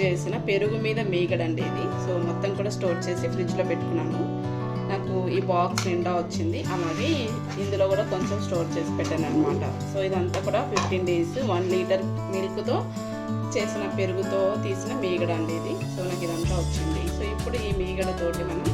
చేసిన పెరుగు మీద మేగడండి ఇది. సో మొత్తం కూడా స్టోర్ చేసి ఫ్రిడ్జ్లో పెట్టుకున్నాను. నాకు ఈ బాక్స్ నిండా వచ్చింది. అలాగే ఇందులో కూడా కొంచెం స్టోర్ చేసి పెట్టాను అనమాట సో ఇదంతా కూడా ఫిఫ్టీన్ డేస్ వన్ లీటర్ మిల్క్తో చేసిన పెరుగుతో తీసిన మీగడ అండి ఇది. సో నాకు ఇదంతా వచ్చింది. సో ఇప్పుడు ఈ మీగడతోటి మనం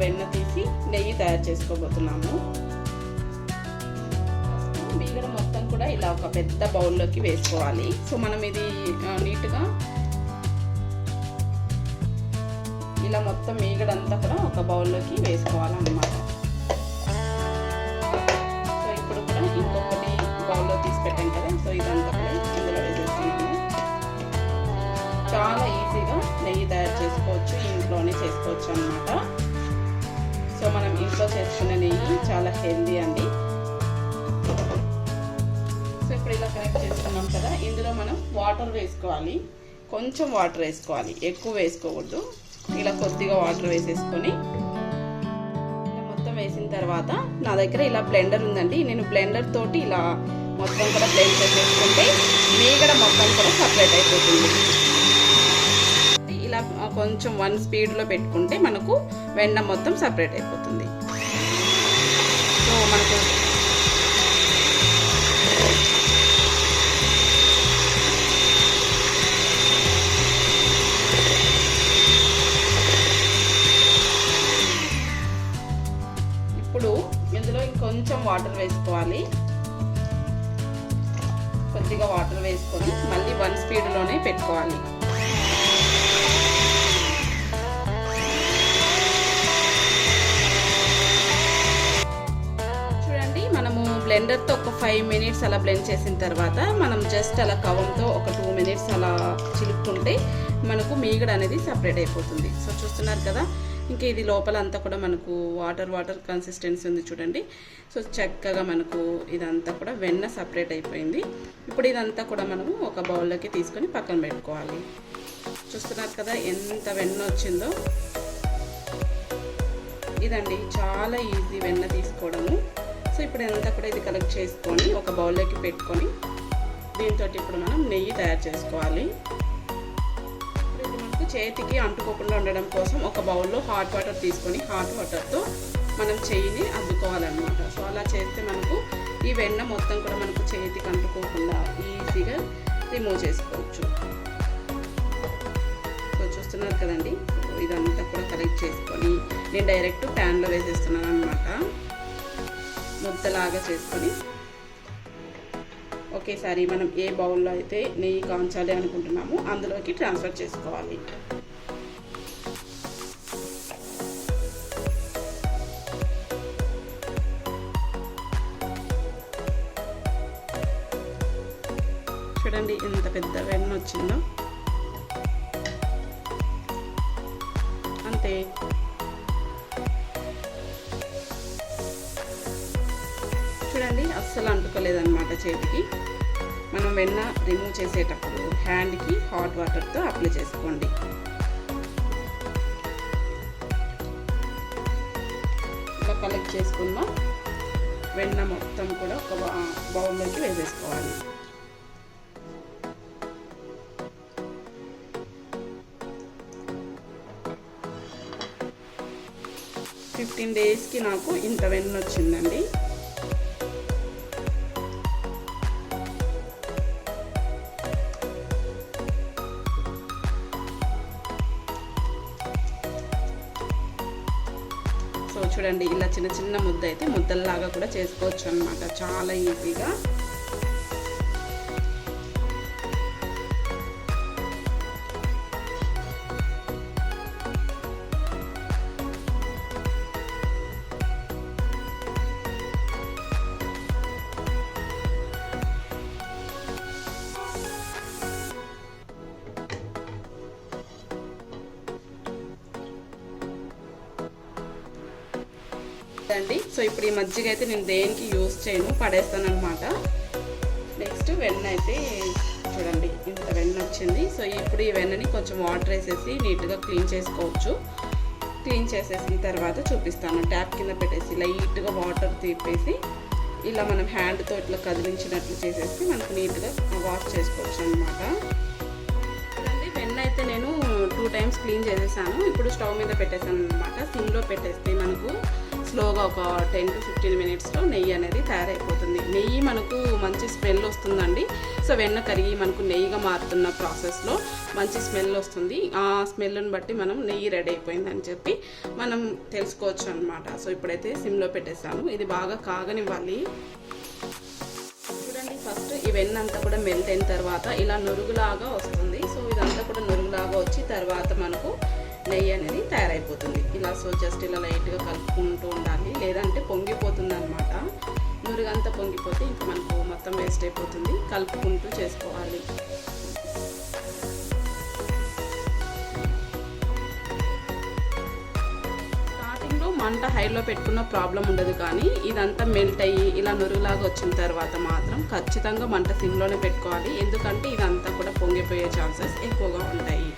వెన్న తీసి నెయ్యి తయారు చేసుకోబోతున్నాము. మీగడ మొత్తం కూడా ఇలా ఒక పెద్ద బౌల్లోకి వేసుకోవాలి. సో మనం ఇది నీట్గా ఇలా మొత్తం మీగడంతా కూడా ఒక బౌల్లోకి వేసుకోవాలన్నమాట. సో ఇప్పుడు కూడా ఇంకొకటి బౌల్లో తీసి పెట్టాం కదా సో ఇదంతా కూడా ఇందులో వేసేస్తున్నాము చాలా ఈజీగా నెయ్యి తయారు చేసుకోవచ్చు ఇంట్లోనే చేసుకోవచ్చు అన్నమాట. సో మనం ఇంట్లో చేసుకున్న నెయ్యి చాలా హెల్దీ అండి. సో ఇప్పుడు ఇలా కనెక్ట్ చేసుకున్నాం కదా ఇందులో మనం వాటర్ వేసుకోవాలి. కొంచెం వాటర్ వేసుకోవాలి ఎక్కువ వేసుకోకూడదు. ఇలా కొద్దిగా వాటర్ వేసేసుకొని మొత్తం వేసిన తర్వాత నా దగ్గర ఇలా బ్లెండర్ ఉందండి. నేను బ్లెండర్ తోటి ఇలా మొత్తం కూడా బ్లెండ్ చేసేసుకుంటే మీగడ మొత్తం కూడా సపరేట్ అయిపోతుంది. ఇలా కొంచెం వన్ స్పీడ్లో పెట్టుకుంటే మనకు వెన్న మొత్తం సపరేట్ అయిపోతుంది. సో మనకు వాటర్ వేసుకోవాలి. కొద్దిగా వాటర్ వేసుకొని మళ్ళీ వన్ స్పీడ్లోనే పెట్టుకోవాలి. చూడండి మనము బ్లెండర్తో ఒక ఫైవ్ మినిట్స్ అలా బ్లెండ్ చేసిన తర్వాత మనం జస్ట్ అలా కవంతో ఒక టూ మినిట్స్ అలా చిలుక్కుంటే మనకు మీగడ అనేది సపరేట్ అయిపోతుంది. సో చూస్తున్నారు కదా ఇంకా ఇది లోపల అంతా కూడా మనకు వాటర్ వాటర్ కన్సిస్టెన్సీ ఉంది చూడండి. సో చక్కగా మనకు ఇదంతా కూడా వెన్న సపరేట్ అయిపోయింది. ఇప్పుడు ఇదంతా కూడా మనము ఒక బౌల్లోకి తీసుకొని పక్కన పెట్టుకోవాలి. చూస్తున్నారు కదా ఎంత వెన్న వచ్చిందో. ఇదండి చాలా ఈజీ వెన్న తీసుకోవడము. సో ఇప్పుడు ఎంత కూడా ఇది కలెక్ట్ చేసుకొని ఒక బౌల్లోకి పెట్టుకొని దీంతో ఇప్పుడు మనం నెయ్యి తయారు చేసుకోవాలి. చేతికి అంటుకోకుండా ఉండడం కోసం ఒక బౌల్లో హాట్ వాటర్ తీసుకొని హాట్ వాటర్తో మనం చెయ్యిని అద్దుకోవాలన్నమాట. సో అలా చేస్తే మనకు ఈ వెన్న మొత్తం కూడా మనకు చేతికి అంటుకోకుండా ఈజీగా రిమూవ్ చేసుకోవచ్చు. సో చూస్తున్నారు కదండి? ఇదంతా కూడా కలెక్ట్ చేసుకొని నేను డైరెక్ట్ ప్యాన్లో వేసేస్తున్నాను అనమాట ముద్దలాగా చేసుకొని ఒకేసారి మనం ఏ బౌల్లో అయితే నెయ్యి కాంచాలి అనుకుంటున్నామో అందులోకి ట్రాన్స్ఫర్ చేసుకోవాలి. చూడండి ఎంత పెద్ద వెన్న వచ్చిందో. అంతే. చూడండి అస్సలు అంటుకోలేదన్నమాట చేతికి. మనం వెన్న రిమూవ్ చేసేటప్పుడు హ్యాండ్కి హాట్ వాటర్తో అప్లై చేసుకోండి. ఇలా కలెక్ట్ చేసుకున్న వెన్న మొత్తం కూడా ఒక బౌల్లోకి వేసేసుకోవాలి. ఫిఫ్టీన్ డేస్కి నాకు ఇంత వెన్న వచ్చిందండి. చూడండి ఇలా చిన్న చిన్న ముద్ద అయితే ముద్దల్లాగా కూడా చేసుకోవచ్చు అనమాట చాలా ఈజీగా. అండి సో ఇప్పుడు ఈ మజ్జిగ అయితే నేను దేనికి యూస్ చేయను పడేస్తాను అనమాట నెక్స్ట్ వెన్న అయితే చూడండి ఇంత వెన్న వచ్చింది. సో ఇప్పుడు ఈ వెన్నని కొంచెం వాటర్ వేసేసి నీట్గా క్లీన్ చేసుకోవచ్చు. క్లీన్ చేసేసిన తర్వాత చూపిస్తాను. ట్యాప్ కింద పెట్టేసి లైట్గా వాటర్ తీపేసి ఇలా మనం హ్యాండ్తో ఇట్లా కదిలించినట్లు చేసేసి మనకు నీట్గా వాష్ చేసుకోవచ్చు అనమాట చూడండి వెన్న అయితే నేను టూ టైమ్స్ క్లీన్ చేసేసాను. ఇప్పుడు స్టవ్ మీద పెట్టేసాను అనమాట సిమ్లో పెట్టేస్తే మనకు స్లోగా ఒక టెన్ టు ఫిఫ్టీన్ మినిట్స్లో నెయ్యి అనేది తయారైపోతుంది. నెయ్యి మనకు మంచి స్మెల్ వస్తుందండి. సో వెన్న కరిగి మనకు నెయ్యిగా మారుతున్న ప్రాసెస్లో మంచి స్మెల్ వస్తుంది. ఆ స్మెల్ని బట్టి మనం నెయ్యి రెడీ అయిపోయిందని చెప్పి మనం తెలుసుకోవచ్చు అనమాట సో ఇప్పుడైతే సిమ్లో పెట్టేసాము ఇది బాగా కాగనివ్వాలి. చూడండి ఫస్ట్ ఈ వెన్న అంతా కూడా మెల్ట్ అయిన తర్వాత ఇలా నురుగులాగా వస్తుంది. సో ఇదంతా కూడా నురుగులాగా వచ్చి తర్వాత నెయ్యి అనేది తయారైపోతుంది. ఇలా సో జస్ట్ ఇలా లైట్గా కలుపుకుంటూ ఉండాలి. లేదంటే పొంగిపోతుంది అనమాట నురుగంతా పొంగిపోతే ఇంకా మనకు మొత్తం వేస్ట్ అయిపోతుంది. కలుపుకుంటూ చేసుకోవాలి. స్టార్టింగ్లో మంట హైలో పెట్టుకున్న ప్రాబ్లం ఉండదు కానీ ఇదంతా మెల్ట్ అయ్యి ఇలా నురుగులాగా వచ్చిన తర్వాత మాత్రం ఖచ్చితంగా మంట సిమ్లోనే పెట్టుకోవాలి. ఎందుకంటే ఇదంతా కూడా పొంగిపోయే ఛాన్సెస్ ఎక్కువగా ఉంటాయి.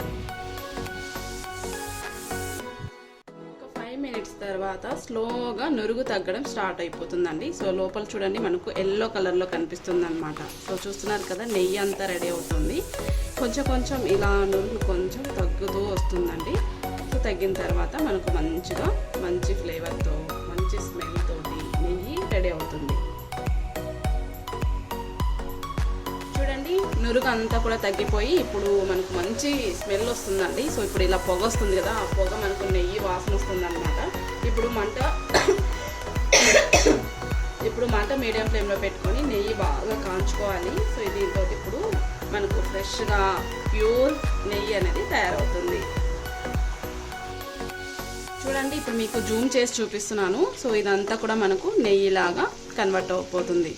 తర్వాత స్లోగా నురుగు తగ్గడం స్టార్ట్ అయిపోతుందండి. సో లోపల చూడండి మనకు ఎల్లో కలర్లో కనిపిస్తుంది అనమాట సో చూస్తున్నారు కదా నెయ్యి అంతా రెడీ అవుతుంది. కొంచెం కొంచెం ఇలా నురుగు కొంచెం తగ్గుతూ వస్తుందండి. సో తగ్గిన తర్వాత మనకు మంచిగా మంచి ఫ్లేవర్తో మంచి స్మెల్ తోటి నెయ్యి రెడీ అవుతుంది. చూడండి నురుగు అంతా కూడా తగ్గిపోయి ఇప్పుడు మనకు మంచి స్మెల్ వస్తుందండి. సో ఇప్పుడు ఇలా పొగ వస్తుంది కదా ఆ పొగ మనకు నెయ్యి వాసన వస్తుంది అనమాట ఇప్పుడు మంట ఇప్పుడు మంట మీడియం ఫ్లేమ్లో పెట్టుకొని నెయ్యి బాగా కాంచుకోవాలి. సో దీంతో ఇప్పుడు మనకు ఫ్రెష్గా ప్యూర్ నెయ్యి అనేది తయారవుతుంది. చూడండి ఇప్పుడు మీకు జూమ్ చేసి చూపిస్తున్నాను. సో ఇదంతా కూడా మనకు నెయ్యిలాగా కన్వర్ట్ అయిపోతుంది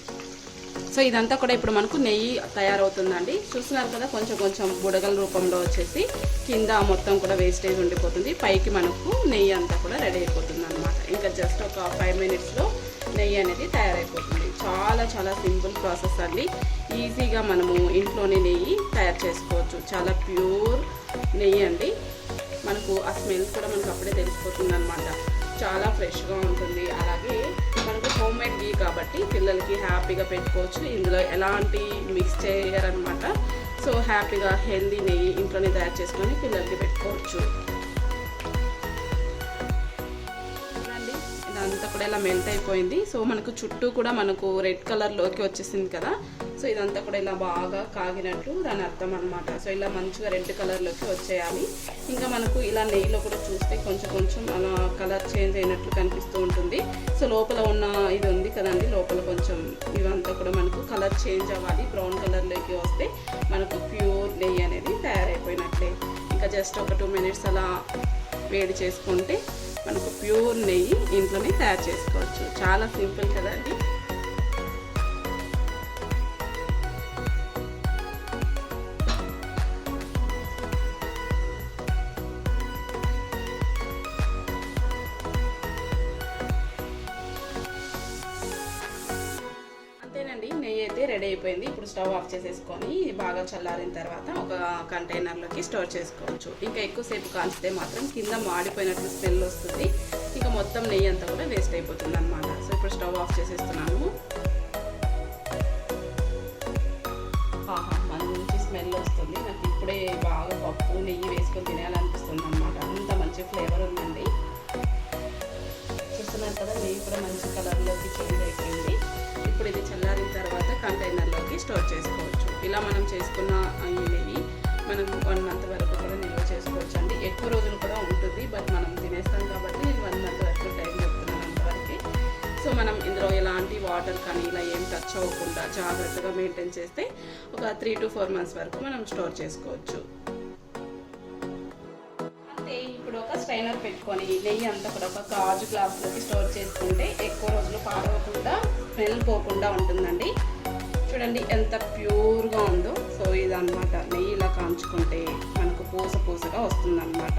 సో ఇదంతా కూడా ఇప్పుడు మనకు నెయ్యి తయారవుతుందండి. చూస్తున్నారు కదా కొంచెం కొంచెం బుడగల రూపంలో వచ్చేసి కింద మొత్తం కూడా వేస్టేజ్ ఉండిపోతుంది. పైకి మనకు నెయ్యి అంతా కూడా రెడీ అయిపోతుంది అనమాట ఇంకా జస్ట్ ఒక ఫైవ్ మినిట్స్లో నెయ్యి అనేది తయారైపోతుంది. చాలా చాలా సింపుల్ ప్రాసెస్ అండి. ఈజీగా మనము ఇంట్లోనే నెయ్యి తయారు చేసుకోవచ్చు. చాలా ప్యూర్ నెయ్యి అండి. మనకు ఆ స్మెల్ కూడా మనకు అప్పుడే తెలిసిపోతుంది అనమాట చాలా ఫ్రెష్గా ఉంటుంది. అలాగే మనకు హోమ్ మేడ్ గీ కాబట్టి పిల్లలకి హ్యాపీగా పెట్టుకోవచ్చు. ఇందులో ఎలాంటి మిక్స్ చేయరనమాట. సో హ్యాపీగా హెల్దీ నెయ్యి ఇంట్లోనే తయారు చేసుకొని పిల్లలకి పెట్టుకోవచ్చు. చూడండి ఇదంతా కూడా ఇలా మెల్ట్ అయిపోయింది. సో మనకు చుట్టూ కూడా మనకు రెడ్ కలర్లోకి వచ్చేసింది కదా. సో ఇదంతా కూడా ఇలా బాగా కాగినట్టు దాని అర్థం అనమాట సో ఇలా మంచిగా రెడ్ కలర్లోకి వచ్చేయాలి. ఇంకా మనకు ఇలా నెయ్యిలో కూడా చూస్తే కొంచెం కొంచెం అలా కలర్ చేంజ్ అయినట్లు కనిపిస్తూ ఉంటుంది. సో లోపల ఉన్న ఇది ఉంది కదండి లోపల కొంచెం ఇవంతా కూడా మనకు కలర్ చేంజ్ అవ్వాలి. బ్రౌన్ కలర్లోకి వస్తే మనకు ప్యూర్ నెయ్యి అనేది తయారైపోయినట్లే. ఇంకా జస్ట్ ఒక టూ మినిట్స్ అలా వేడి చేసుకుంటే మనకు ప్యూర్ నెయ్యి ఇంట్లోనే తయారు చేసుకోవచ్చు. చాలా సింపుల్ కదండి. రెడీ అయిపోయింది. ఇప్పుడు స్టవ్ ఆఫ్ చేసేసుకొని బాగా చల్లారిన తర్వాత ఒక కంటైనర్లోకి స్టోర్ చేసుకోవచ్చు. ఇంకా ఎక్కువసేపు కాల్చితే మాత్రం కింద మాడిపోయినట్లు స్మెల్ వస్తుంది. ఇంకా మొత్తం నెయ్యి అంతా కూడా వేస్ట్ అయిపోతుంది అనమాట సో ఇప్పుడు స్టవ్ ఆఫ్ చేసేస్తున్నాను. ఆహా మంచి స్మెల్ వస్తుంది. నాకు ఇప్పుడే బాగా పప్పు నెయ్యి వేసుకొని తినేయాలనిపిస్తుంది అనమాట అంత మంచి ఫ్లేవర్ ఉందండి. చూస్తున్నారు కదా నెయ్యి కూడా మంచి కలర్లోకి చేంజ్ అయిపోయింది. ఇప్పుడు ఇది చల్లారిన తర్వాత కంటైనర్లోకి స్టోర్ చేసుకోవచ్చు. ఇలా మనం చేసుకున్న ఈ మనం వన్ మంత్ వరకు కూడా నిల్వ చేసుకోవచ్చు అండి ఎక్కువ రోజులు కూడా ఉంటుంది బట్ మనం తినేస్తాం కాబట్టి నేను వన్ మంత్ వరకు టైం చెప్తున్నాను అంతవరకు సో మనం ఇందులో ఎలాంటి వాటర్ కానీ ఇలా ఏం టచ్ అవ్వకుండా జాగ్రత్తగా మెయింటైన్ చేస్తే ఒక త్రీ టు ఫోర్ మంత్స్ వరకు మనం స్టోర్ చేసుకోవచ్చు. స్ట్రైనర్ పెట్టుకొని నెయ్యి అంతా కూడా ఒక గాజు గ్లాస్లోకి స్టోర్ చేసుకుంటే ఎక్కువ రోజులు పాడవకుండా స్మెల్ పోకుండా ఉంటుందండి. చూడండి ఎంత ప్యూర్గా ఉందో. సో ఇదనమాట నెయ్యి ఇలా కాంచుకుంటే మనకు పూస పూసగా వస్తుందన్నమాట.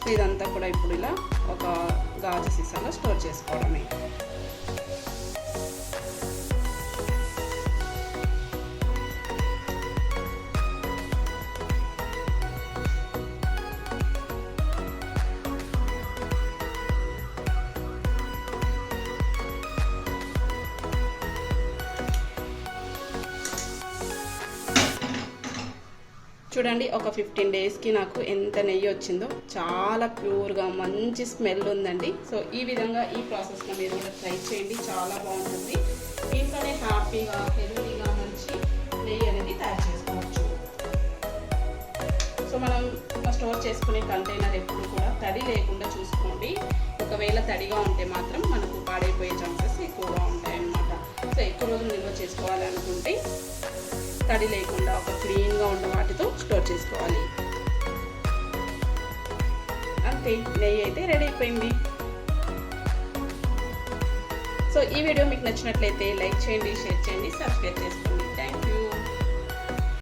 సో ఇదంతా కూడా ఇప్పుడు ఇలా ఒక గాజు సీసాలో స్టోర్ చేసుకోవడమే. చూడండి ఒక ఫిఫ్టీన్ డేస్కి నాకు ఎంత నెయ్యి వచ్చిందో. చాలా ప్యూర్గా మంచి స్మెల్ ఉందండి. సో ఈ విధంగా ఈ ప్రాసెస్లో మీరు కూడా ట్రై చేయండి. చాలా బాగుంటుంది. ఇంట్లోనే హ్యాపీగా హెల్తీగా మంచి నెయ్యి అనేది తయారు చేసుకోవచ్చు. సో మనం స్టోర్ చేసుకునే కంటైనర్ ఎప్పుడు కూడా తడి లేకుండా చూసుకోండి. ఒకవేళ తడిగా ఉంటే మాత్రం మనకు పాడైపోయే ఛాన్సెస్ ఎక్కువగా ఉంటాయన్నమాట. సో ఎక్కువ రోజులు నిల్వ చేసుకోవాలనుకుంటే తడి లేకుండా ఒక క్లీన్గా ఉన్న వాటితో స్టోర్ చేసుకోవాలి. అంతే నెయ్యి అయితే రెడీ అయిపోయింది. సో ఈ వీడియో మీకు నచ్చినట్లయితే లైక్ చేయండి షేర్ చేయండి సబ్స్క్రైబ్ చేసుకోండి.